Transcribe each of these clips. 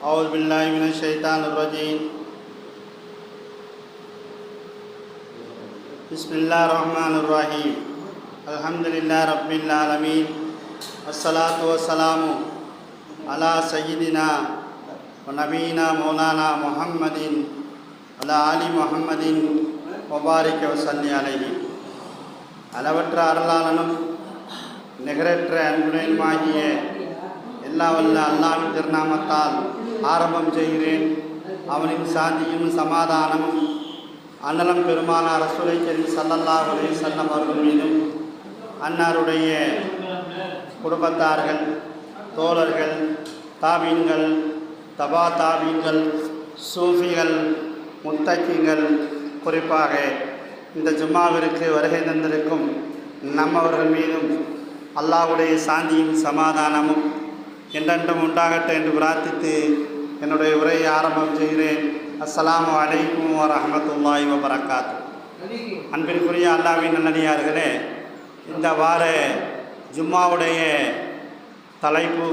أعوذ بالله من الشيطان الرجيم بسم الله الرحمن الرحيم الحمد لله رب العالمين الصلاة والسلام على سيدنا ونبينا مولانا محمد على آل محمد وبارك وسلم عليه அளவற்ற அருளாளனும் நிகரற்ற அன்புடையுமாகிய எல்லா வல்ல அல்லாவின் திருநாமத்தால் ஆரம்பம் செய்கிறேன். அவனின் சாந்தியும் சமாதானமும் அன்னலம் பெருமானார் ரசூலை கரீம் ஸல்லல்லாஹு அலைஹி அவர்கள் மீதும் அன்னாருடைய குடும்பத்தார்கள் தோழர்கள் தாபீன்கள் தபா தாபீன்கள் சூஃபிகள் முத்தக்கிங்கள் குறிப்பாக இந்த ஜும்மாவிற்கு வருகை தந்திருக்கும் நம்மவர்கள் மீதும் அல்லாஹ்வுடைய சாந்தியும் சமாதானமும் என்றென்றும் உண்டாகட்டும் என்று பிரார்த்தித்து என்னுடைய உரையை ஆரம்பம் செய்கிறேன். அஸ்ஸலாமு அலைக்கும் வரஹமத்துல்லாஹி வபரகாத்து அன்பிற்குரிய அல்லாவின் நல்லடியார்களே இந்த வார ஜும்மாவுடைய தலைப்பு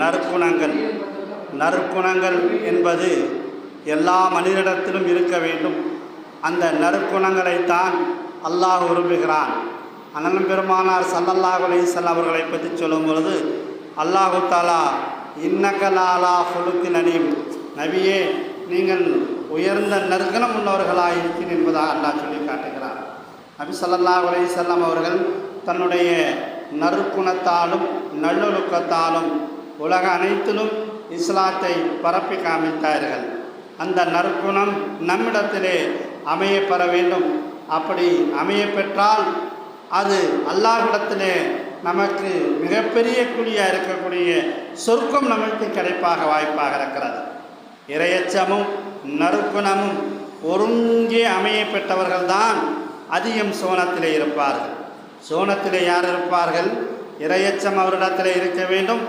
நற்குணங்கள். நற்குணங்கள் என்பது எல்லா மனிதரிடத்திலும் இருக்க வேண்டும். அந்த நற்குணங்களைத்தான் அல்லாஹ் விரும்புகிறான். அண்ணன் பெருமானார் சல்லல்லாஹ் அலைஹிஸ்ஸலாம் அவர்களை பற்றி சொல்லும் பொழுது அல்லாஹு தாலா இன்னகலாலா ஃபுலுக்கு நலீம் நபியே நீங்கள் உயர்ந்த நற்கணம் உள்ளவர்களாக இருக்கிறேன் என்பதாக அல்லாஹ் சொல்லி காட்டுகிறார். நபி சல்லா அலைஹி செல்லம் அவர்கள் தன்னுடைய நற்குணத்தாலும் நல்லொழுக்கத்தாலும் உலக அனைத்திலும் இஸ்லாத்தை பரப்பி காமித்தார்கள். அந்த நற்குணம் நம்மிடத்திலே அமைய பெற வேண்டும். அப்படி அமைய பெற்றால் அது அல்லாஹிடத்திலே நமக்கு மிகப்பெரிய குழியாக இருக்கக்கூடிய சொர்க்கம் நமக்கு கிடைப்பாக வாய்ப்பாக இருக்கிறது. இரையச்சமும் நறுக்குணமும் ஒருங்கே அமைய பெற்றவர்கள்தான் அதிகம் சோனத்திலே இருப்பார்கள். சோனத்திலே யார் இருப்பார்கள்? இரையச்சம் அவரிடத்தில் இருக்க வேண்டும்.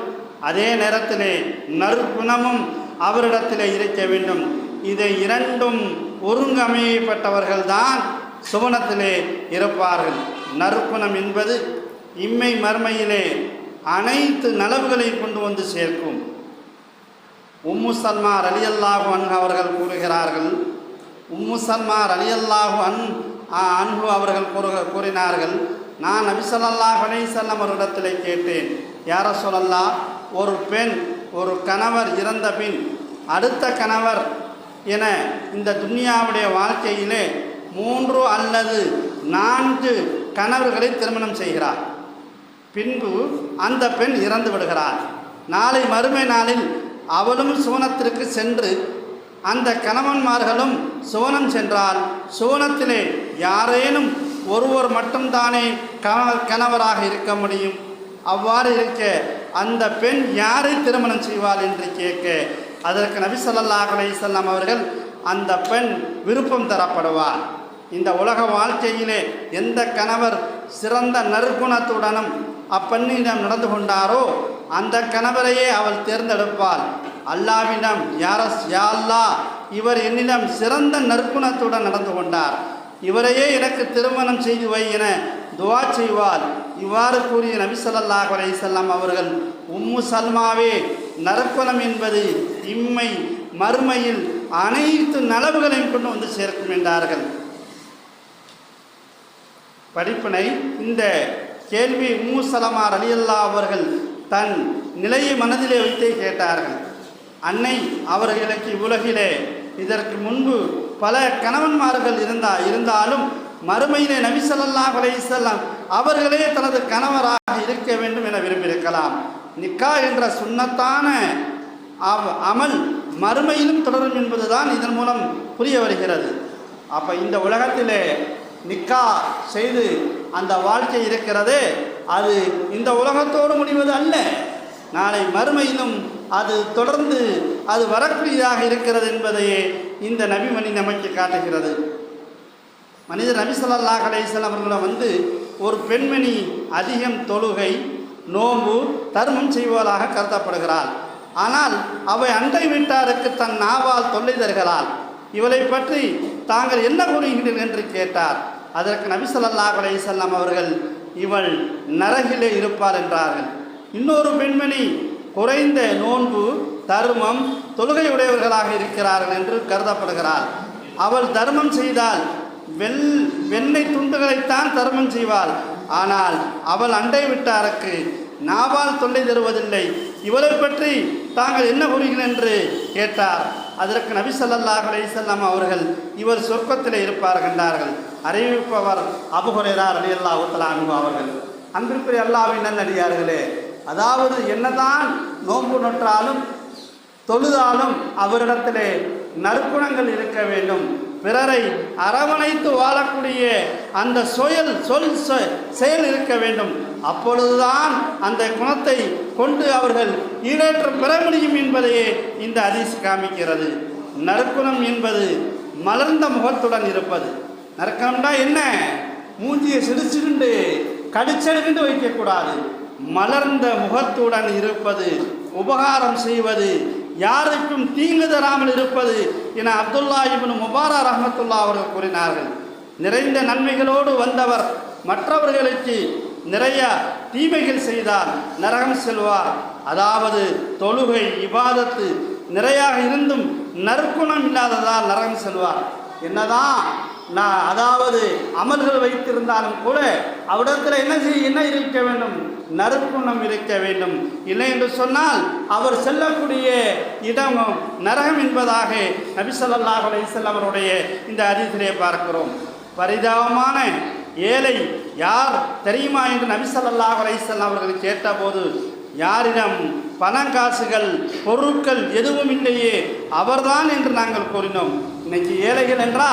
அதே நேரத்திலே நறுக்குணமும் அவரிடத்தில் இருக்க வேண்டும். இதை இரண்டும் ஒருங்கமையப்பட்டவர்கள்தான் சுவனத்திலே இருப்பார்கள். நறுக்குணம் என்பது இம்மை மர்மையிலே அனைத்து நலவுகளை கொண்டு வந்து சேர்க்கும். உம்மு சல்மார் அலி அல்லாஹு அன் அவர்கள் கூறுகிறார்கள். உம்மு சல்மார் அலி அல்லாஹு அன் அன்பு அவர்கள் கூறு கூறினார்கள் நான் நபிசல்லாஹ் அலைசல்லம் அவரிடத்தில் கேட்டேன். யார சொல்லல்லா ஒரு பெண் ஒரு கணவர் இறந்த பின் அடுத்த கணவர் என இந்த துன்யாவுடைய வாழ்க்கையிலே மூன்று அல்லது நான்கு கணவர்களை திருமணம் செய்கிறார். பின்பு அந்த பெண் இறந்து விடுகிறார் நாளை மறுமை நாளில் அவளும் சோனத்திற்கு சென்று அந்த கணவன்மார்களும் சோனம் சென்றால் சோனத்திலே யாரேனும் ஒருவர் மட்டும்தானே கணவராக இருக்க முடியும். அவ்வாறு இருக்க அந்த பெண் யாரை திருமணம் செய்வாள் என்று கேட்க அதற்கு நபி ஸல்லல்லாஹு அலைஹி அவர்கள் அந்த பெண் விருப்பம் தரப்படுவார். இந்த உலக வாழ்க்கையிலே எந்த கணவர் சிறந்த நற்குணத்துடனும் அப்பெண்ணிடம் நடந்து கொண்டாரோ அந்த கணவரையே அவள் தேர்ந்தெடுப்பாள். அல்லாவிடம் யாரஸ் யா இவர் என்னிடம் சிறந்த நற்குணத்துடன் நடந்து கொண்டார். இவரையே எனக்கு திருமணம் செய்து வை என துவா செய்வார் இவ்வாறு கூறிய நபிசல்லாஹ் ஸல்லல்லாஹு அவர்கள் உம்மு சல்மாவே நற்குணம் என்பது இம்மை மறுமையில் அனைத்து நலவுகளையும் கொண்டு வந்து சேர்க்கும் என்றார்கள். படிப்பினை இந்த கேள்வி உம்மு சலமா அலியல்லா அவர்கள் தன் நிலையை மனதிலே வைத்தே கேட்டார்கள். அன்னை அவர்களுக்கு உலகிலே இதற்கு முன்பு பல கணவன்மார்கள் இருந்தா இருந்தாலும் மறுமையிலே நபிசல்லா ஸல்லல்லாஹு அவர்களே தனது கணவராக இருக்க வேண்டும் என விரும்பியிருக்கலாம். நிக்கா என்ற சுண்ணத்தான அமல் மறுமையிலும் தொடரும் என்பதுதான் இதன் மூலம் புரிய வருகிறது. அப்போ இந்த உலகத்திலே நிக்கா செய்து அந்த வாழ்க்கை இருக்கிறதே அது இந்த உலகத்தோடு முடிவது அல்ல. நாளை மறுமையிலும் அது தொடர்ந்து அது வரக்கூடியதாக இருக்கிறது என்பதையே இந்த நபிமணி நமக்கு காட்டுகிறது. மனிதர் நபி ஸல்லல்லாஹு அலைஹி வந்து ஒரு பெண்மணி அதிகம் தொழுகை நோம்பு தர்மம் செய்வதாக கருதப்படுகிறாள். ஆனால் அவை அண்டை வீட்டாருக்கு தன் நாவால் தொல்லை தருகிறாள். இவளை பற்றி தாங்கள் என்ன கூறுகிறீர்கள் என்று கேட்டார். அதற்கு நபிசல்லாஹ் அலையம் அவர்கள் இவள் நரகிலே இருப்பாள் என்றார்கள். இன்னொரு பெண்மணி குறைந்த நோன்பு தர்மம் தொழுகையுடையவர்களாக இருக்கிறார்கள் என்று கருதப்படுகிறார் அவள் தர்மம் செய்தால் வெள் வெண்ணெய் துண்டுகளைத்தான் தர்மம் செய்வாள். ஆனால் அவள் அண்டை விட்டாருக்கு நாவால் தொல்லை தருவதில்லை. இவளை பற்றி தாங்கள் என்ன கூறுகிறேன் என்று கேட்டார். அதற்கு நபி ஸல்லல்லாஹு அலைஹி அவர்கள் இவர் சொர்க்கத்தில் இருப்பார் கண்டார்கள். அறிவிப்பவர் அபுஹுரைரா அலி தஆலா அன்ஹு அவர்கள். அன்பிற்குரிய அல்லாஹ்வின் நல்லடியார்களே அதாவது என்னதான் நோன்பு நொற்றாலும் தொழுதாலும் அவரிடத்திலே நற்குணங்கள் இருக்க வேண்டும். பிறரை அரவணைத்து வாழக்கூடிய அந்த சொயல் சொல் செயல் இருக்க வேண்டும். அப்பொழுதுதான் அந்த குணத்தை கொண்டு அவர்கள் ஈடேற்றம் பெற முடியும் என்பதையே இந்த அதிஸ் காமிக்கிறது. நற்குணம் என்பது மலர்ந்த முகத்துடன் இருப்பது. நற்குணம்னா என்ன? மூஞ்சியை சிரிச்சுக்கிண்டு கடிச்செடுக்கிண்டு வைக்கக்கூடாது. மலர்ந்த முகத்துடன் இருப்பது உபகாரம் செய்வது யாருக்கும் தீங்கு தராமல் இருப்பது என அப்துல்லா இபின் முபாரா ரஹமத்துல்லா அவர்கள் கூறினார்கள். நிறைந்த நன்மைகளோடு வந்தவர் மற்றவர்களுக்கு நிறைய தீமைகள் செய்தால் நரகம் செல்வார் அதாவது தொழுகை இபாதத்து நிறையாக இருந்தும் நற்குணம் இல்லாததால் நரகம் செல்வார் என்னதான் நான் அதாவது அமல்கள் வைத்திருந்தாலும் கூட அவரிடத்தில் என்ன செய்ய என்ன இருக்க வேண்டும்? நறுக்குணம் இருக்க வேண்டும். இல்லை என்று சொன்னால் அவர் செல்லக்கூடிய இடம் நரகம் என்பதாக நபி ஸல்லல்லாஹு அவருடைய இந்த அதிசிலே பார்க்கிறோம். பரிதாபமான ஏழை யார் தெரியுமா என்று நபிசல்லாஹ் ஸல்லல்லாஹு அவர்களை கேட்டபோது யாரிடம் பணங்காசுகள் பொருட்கள் எதுவும் இல்லையே அவர்தான் என்று நாங்கள் கூறினோம். இன்னைக்கு ஏழைகள் என்றா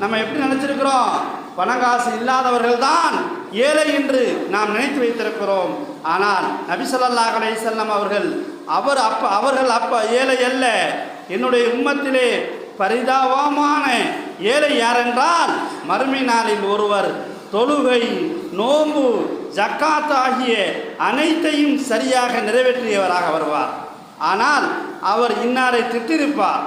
நம்ம எப்படி நினைச்சிருக்கிறோம்? பணங்காசு இல்லாதவர்கள் தான் ஏழை என்று நாம் நினைத்து வைத்திருக்கிறோம். ஆனால் நபிசல்லாஹ் ஸல்லல்லாஹு அவர்கள் அவர் அப்ப அவர்கள் அப்ப ஏழை அல்ல. என்னுடைய உம்மத்திலே பரிதாபமான ஏழை யாரென்றால் மறுமை நாளில் ஒருவர் தொழுகை நோம்பு ஜக்காத் ஆகிய அனைத்தையும் சரியாக நிறைவேற்றியவராக வருவார். ஆனால் அவர் இன்னாரை திட்டிருப்பார்.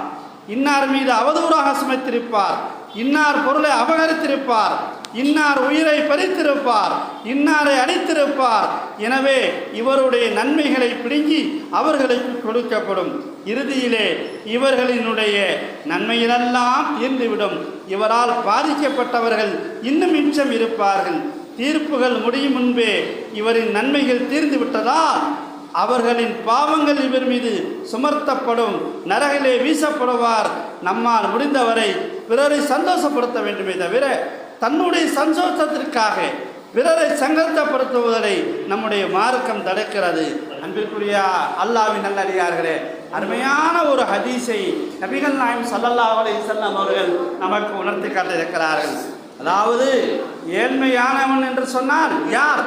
இன்னார் மீது அவதூறாக சுமைத்திருப்பார். இன்னார் பொருளை அபகரித்திருப்பார். இன்னார் உயிரை பறித்திருப்பார் இன்னாரை அடித்திருப்பார். எனவே இவருடைய நன்மைகளை பிடுங்கி அவர்களுக்கு கொடுக்கப்படும். இறுதியிலே இவர்களினுடைய நன்மையிலெல்லாம் தீர்ந்துவிடும். இவரால் பாதிக்கப்பட்டவர்கள் இன்னும் மிச்சம் இருப்பார்கள். தீர்ப்புகள் முடியும் முன்பே இவரின் நன்மைகள் தீர்ந்து விட்டதால் அவர்களின் பாவங்கள் இவர் மீது சுமர்த்தப்படும் நரகிலே வீசப்படுவார். நம்மால் முடிந்தவரை பிறரை சந்தோஷப்படுத்த வேண்டுமே தவிர தன்னுடைய சந்தோஷத்திற்காக பிறரை சங்கல்தப்படுத்துவதை நம்முடைய மார்க்கம் தடுக்கிறது. அன்பிற்குரிய அல்லாவின் நல்லடியார்களே அருமையான ஒரு ஹதீஸை நபிகள் நாயம் சல்லல்லா அலை செல்லம் அவர்கள் நமக்கு உணர்த்தி காட்டியிருக்கிறார்கள். அதாவது ஏழ்மையானவன் என்று சொன்னால் யார்?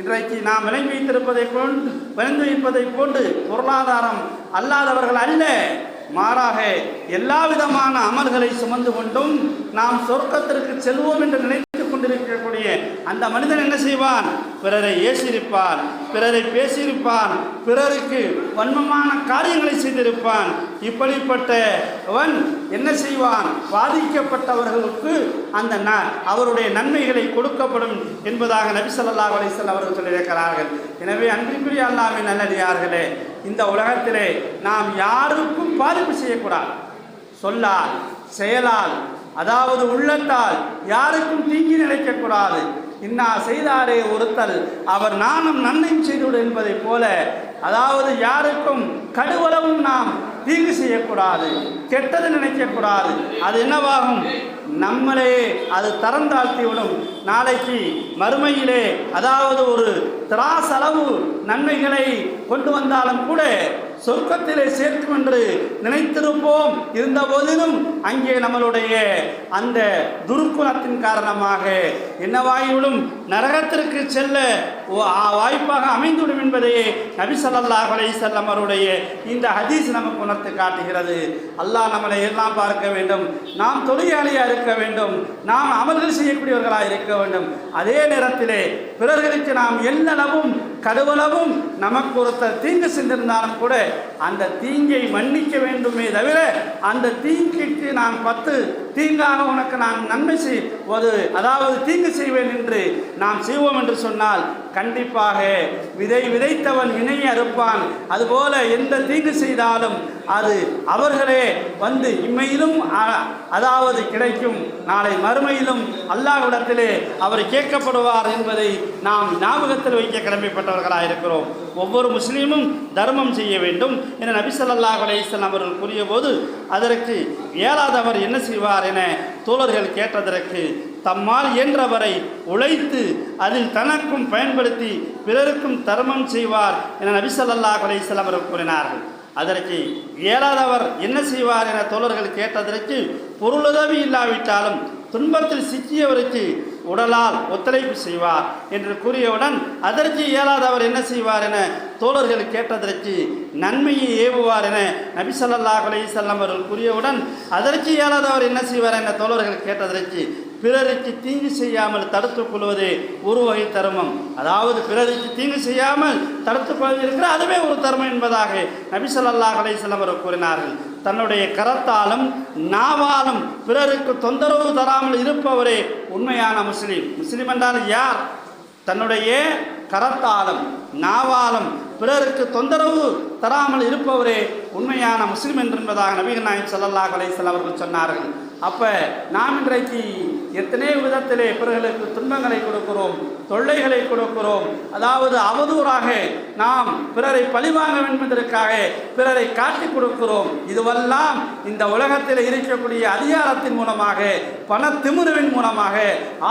இன்றைக்கு நாம் விளங்கி வைத்திருப்பதை கொண்டு விளங்கி வைப்பதை கொண்டு பொருளாதாரம் அல்லாதவர்கள் அல்ல. மாறாக எல்லா விதமான அமல்களை சுமந்து கொண்டும் நாம் சொர்க்கத்திற்கு செல்வோம் என்று நினைத்து கொண்டிருக்கக்கூடிய அந்த மனிதன் என்ன செய்வான்? பிறரை ஏசியிருப்பான் பிறரை பேசியிருப்பான் பிறருக்கு வன்மமான காரியங்களை செய்திருப்பான். இப்படிப்பட்டவன் என்ன செய்வான்? பாதிக்கப்பட்டவர்களுக்கு அந்த ந- அவருடைய நன்மைகளை கொடுக்கப்படும் என்பதாக நபி ஸல்லல்லாஹு அலிசல் அவர்கள் சொல்லியிருக்கிறார்கள். எனவே அன்பிற்குரிய அல்லாவின் நல்லடியார்களே இந்த உலகத்திலே நாம் யாருக்கும் பாதிப்பு செய்யக்கூடாது. சொல்லால் செயலால் அதாவது உள்ளத்தால் யாருக்கும் தீங்கி நினைக்கக்கூடாது இன்னா செய்தாரே ஒருத்தல். அவர் நானும் நன்மையும் செய்துவிடும் என்பதைப் போல அதாவது யாருக்கும் கடுவளவும் நாம் தீங்கு செய்யக்கூடாது கெட்டது நினைக்கக்கூடாது. அது என்னவாகும்? நம்மளே அது தரம் தாழ்த்திவிடும். நாளைக்கு மறுமையிலே அதாவது ஒரு திராசளவு நன்மைகளை கொண்டு வந்தாலும் கூட சொர்க்கத்திலே சேர்க்கும் என்று நினைத்திருப்போம். இருந்த போதிலும் அங்கே நம்மளுடைய அந்த துருக்குணத்தின் காரணமாக என்னவாகிவிடும் நரகத்திற்கு செல்ல வா- வாய்ப்பாக அமைந்துவிடும் என்பதையே நபி ஸல்லல்லாஹு அவருடைய இந்த ஹதீஸ் நமக்கு உணர்த்து காட்டுகிறது. அல்லாஹ் நம்மளை எல்லாம் பார்க்க வேண்டும். நாம் தொழிலாளியாக இருக்க வேண்டும். நாம் அமல்கள் செய்யக்கூடியவர்களாக இருக்க வேண்டும். அதே நேரத்திலே பிறர்களுக்கு நாம் எல்லளவும் கடுவளவும் நமக்கு ஒருத்தர் தீங்கு சென்றிருந்தாலும் கூட அந்த தீங்கை மன்னிக்க வேண்டுமே தவிர அந்த தீங்குக்கு நான் பத்து தீங்காக உனக்கு நான் நன்மை செய்வது அதாவது தீங்கு செய்வேன் என்று நாம் செய்வோம் என்று சொன்னால் கண்டிப்பாக விதை விதைத்தவன் வினை அறுப்பான். அதுபோல எந்த தீங்கு செய்தாலும் அது அவர்களே வந்து இம்மையிலும் அதாவது கிடைக்கும். நாளை மறுமையிலும் அல்லாஹ்விடத்திலே அவர் கேட்கப்படுவார் என்பதை நாம் ஞாபகத்தில் வைக்க கடமைப்பட்டவர்களாக இருக்கிறோம். ஒவ்வொரு முஸ்லீமும் தர்மம் செய்ய வேண்டும். என நபி ஸல்லல்லாஹு அவர்கள் கூறிய போது அதற்கு இயலாதவர் என்ன செய்வார்? என தோழர்கள் கேட்டதற்கு தம்மால் இயன்றவரை உழைத்து அதில் தனக்கும் பயன்படுத்தி பிறருக்கும் தர்மம் செய்வார் என நபிசல்லா ஸல்லல்லாஹு அவர்கள் கூறினார்கள். அதற்கு இயலாதவர் என்ன செய்வார் என தோழர்கள் கேட்டதற்கு பொருளுதவி இல்லாவிட்டாலும் துன்பத்தில் சிக்கியவருக்கு உடலால் ஒத்துழைப்பு செய்வார் என்று கூறியவுடன் அதற்கு இயலாதவர் என்ன செய்வார் என தோழர்கள் கேட்டதற்கு நன்மையை ஏவுவார் என நபிசல்லாஹ் அலையம் அவர்கள் கூறியவுடன் அதற்கு இயலாதவர் என்ன செய்வார் என தோழர்கள் கேட்டதற்கு பிறருக்கு தீங்கு செய்யாமல் தடுத்துக் கொள்வது ஒரு வகை தர்மம். அதாவது பிறருக்கு தீங்கு செய்யாமல் தடுத்துக் கொள்வது இருக்கிற அதுவே ஒரு தர்மம் என்பதாக நபிசல்லாஹ் அலையம் அவர்கள் கூறினார்கள். தன்னுடைய கரத்தாலும் நாவாலும் பிறருக்கு தொந்தரவு தராமல் இருப்பவரே உண்மையான முஸ்லீம். முஸ்லீம் என்றால் யார்? தன்னுடைய கரத்தாலும் நாவாலும் பிறருக்கு தொந்தரவு தராமல் இருப்பவரே உண்மையான முஸ்லிம் என்பதாக நபிகள் நாயகம் ஸல்லல்லாஹு அலைசல் அவர்கள் சொன்னார்கள். அப்போ நாம் இன்றைக்கு எத்தனை விதத்திலே பிறர்களுக்கு துன்பங்களை கொடுக்கிறோம் தொல்லைகளை கொடுக்கிறோம். அதாவது அவதூறாக நாம் பிறரை பழிவாங்க என்பதற்காக பிறரை காட்டிக் கொடுக்கிறோம். இதுவெல்லாம் இந்த உலகத்தில் இருக்கக்கூடிய அதிகாரத்தின் மூலமாக பண திமுருவின் மூலமாக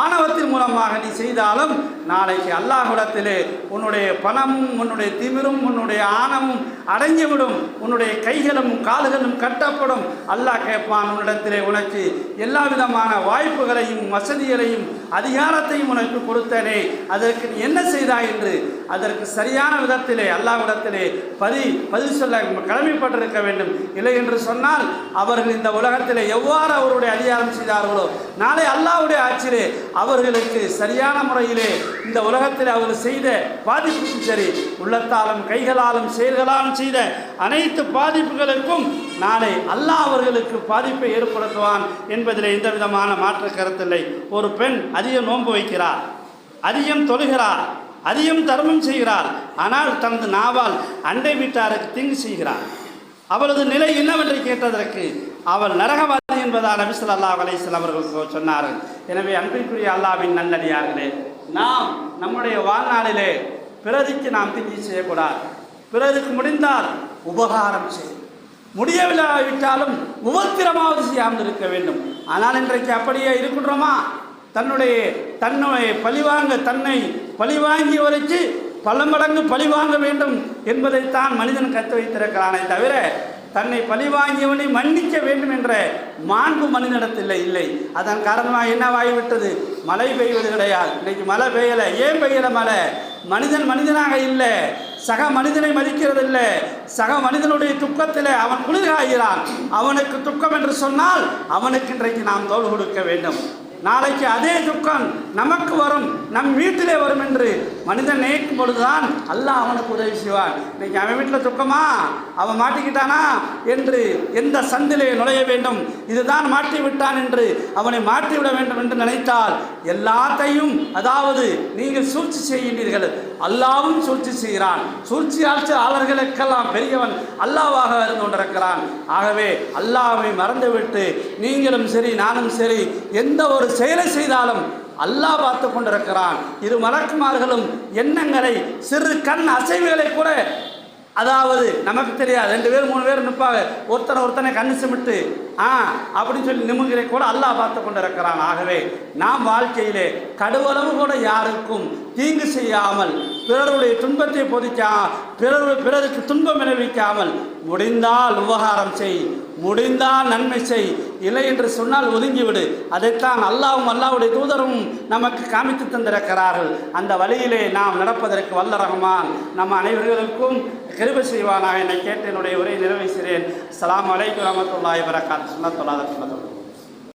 ஆணவத்தின் மூலமாக நீ செய்தாலும் நாளைக்கு அல்லாஹுடத்திலே உன்னுடைய பணமும் உன்னுடைய திமிரும் உன்னுடைய ஆணமும் அடங்கிவிடும். உன்னுடைய கைகளும் கால்களும் கட்டப்படும். அல்லாஹ் கேட்பான் உன்னிடத்திலே உனக்கு எல்லா விதமான வாய்ப்புகளை வசதிகளையும் அதிகாரத்தையும் உனக்கு கொடுத்தனே. அதற்கு நீ என்ன செய்தாய் என்று அதற்கு சரியான விதத்திலே அல்லாவிடத்திலே பதி பதில் சொல்ல கடமைப்பட்டிருக்க வேண்டும். இல்லை என்று சொன்னால் அவர்கள் இந்த உலகத்திலே எவ்வாறு அவருடைய அதிகாரம் செய்தார்களோ நாளை அல்லாஹ்வுடைய ஆட்சியிலே அவர்களுக்கு சரியான முறையிலே இந்த உலகத்தில் அவர்கள் செய்த பாதிப்புக்கும் சரி உள்ளத்தாலும் கைகளாலும் செயல்களாலும் செய்த அனைத்து பாதிப்புகளுக்கும் நாளை அல்லாஹ் அவர்களுக்கு பாதிப்பை ஏற்படுத்துவான் என்பதில் எந்த விதமான மாற்று கருத்தில்லை. ஒரு பெண் அதிகம் நோன்பு வைக்கிறார் அதிகம் தொழுகிறார் அதிகம் தர்மம் செய்கிறார். ஆனால் தனது நாவால் அண்டை வீட்டாருக்கு தீங்கு செய்கிறார். அவளது நிலை என்னவென்று கேட்டதற்கு அவள் நரகவாதி என்பதால் நபி அல்லா அலைஹி அவர்கள் சொன்னார்கள். எனவே அன்பிற்குரிய அல்லாவின் நல்லடியார்களே நாம் நம்முடைய வாழ்நாளிலே பிறருக்கு நாம் தீங்கு செய்யக்கூடாது. பிறருக்கு முடிந்தால் உபகாரம் செய். முடியவில்லாவிட்டாலும் உபத்திரமாவது செய்யாமல் இருக்க வேண்டும். ஆனால் இன்றைக்கு அப்படியே இருக்கின்றோமா? தன்னுடைய தன்னுடைய பழிவாங்க தன்னை பழிவாங்கியவருக்கு பல மடங்கு பழிவாங்க வேண்டும் என்பதைத்தான் மனிதன் கற்று வைத்திருக்கிறானே தவிர தன்னை பழிவாங்கியவனை மன்னிக்க வேண்டும் என்ற மாண்பு மனிதனிடத்தில் இல்லை. அதன் காரணமாக என்னவாகிவிட்டது? மழை பெய்வது கிடையாது. இன்றைக்கு மழை பெய்யலை ஏன் பெய்யலை மழை? மனிதன் மனிதனாக இல்லை. சக மனிதனை மதிக்கிறதில்லை. சக மனிதனுடைய துக்கத்தில் அவன் குளிர்காகிறான் அவனுக்கு துக்கம் என்று சொன்னால் அவனுக்கு இன்றைக்கு நாம் தோல் கொடுக்க வேண்டும். நாளைக்கு அதே துக்கம் நமக்கு வரும் நம் வீட்டிலே வரும் என்று மனிதன் நினைக்கும் பொழுதுதான் அல்லாஹ் அவனுக்கு உதவி செய்வான். இன்னைக்கு அவன் வீட்டில் துக்கமா? அவன் மாட்டிக்கிட்டானா? என்று எந்த சந்திலே நுழைய வேண்டும். இதுதான் மாட்டி விட்டான் என்று அவனை மாற்றிவிட வேண்டும் என்று நினைத்தால் எல்லாத்தையும் அதாவது நீங்கள் சூழ்ச்சி செய்கின்றீர்கள். அல்லாவும் சூழ்ச்சி செய்கிறான். சூழ்ச்சியாளர்களுக்கெல்லாம் பெரியவன் அல்லாவாக இருந்து கொண்டிருக்கிறான். ஆகவே அல்லாவை மறந்துவிட்டு நீங்களும் சரி நானும் சரி எந்த ஒரு செயலை செய்தாலும் அல்லாஹ் பார்த்து கொண்டிருக்கிறான். இரு மலக்குமார்களும் எண்ணங்களை சிறு கண் அசைவுகளை கூட அதாவது நமக்கு தெரியாது. ரெண்டு பேர் மூணு பேர் நிற்பாங்க. ஒருத்தனை ஒருத்தனை கண்ணு சிமிட்டு ஆ அப்படின்னு சொல்லி நிமிங்கிற கூட அல்லாஹ் பார்த்து கொண்டிருக்கிறான். ஆகவே நாம் வாழ்க்கையிலே கடுவளவு கூட யாருக்கும் தீங்கு செய்யாமல் பிறருடைய துன்பத்தை பொதிக்கா பிறரு பிறருக்கு துன்பம் விளைவிக்காமல் முடிந்தால் உபகாரம் செய் முடிந்தால் நன்மை செய் இல்லை என்று சொன்னால் ஒதுங்கிவிடு. அதைத்தான் அல்லாவும் அல்லாவுடைய தூதரும் நமக்கு காமித்து தந்திருக்கிறார்கள். அந்த வழியிலே நாம் நடப்பதற்கு வல்ல ரஹ்மான் நம் அனைவர்களுக்கும் கிருப செய்வானாக என்னை கேட்டு என்னுடைய உரை நிறைவேற்றுகிறேன். அஸ்ஸலாமு அலைக்கும் வரமத்துல்லாஹி வரகாத் சுன்னத்துல்லாஹ் சுன்னத்துல்லாஹ்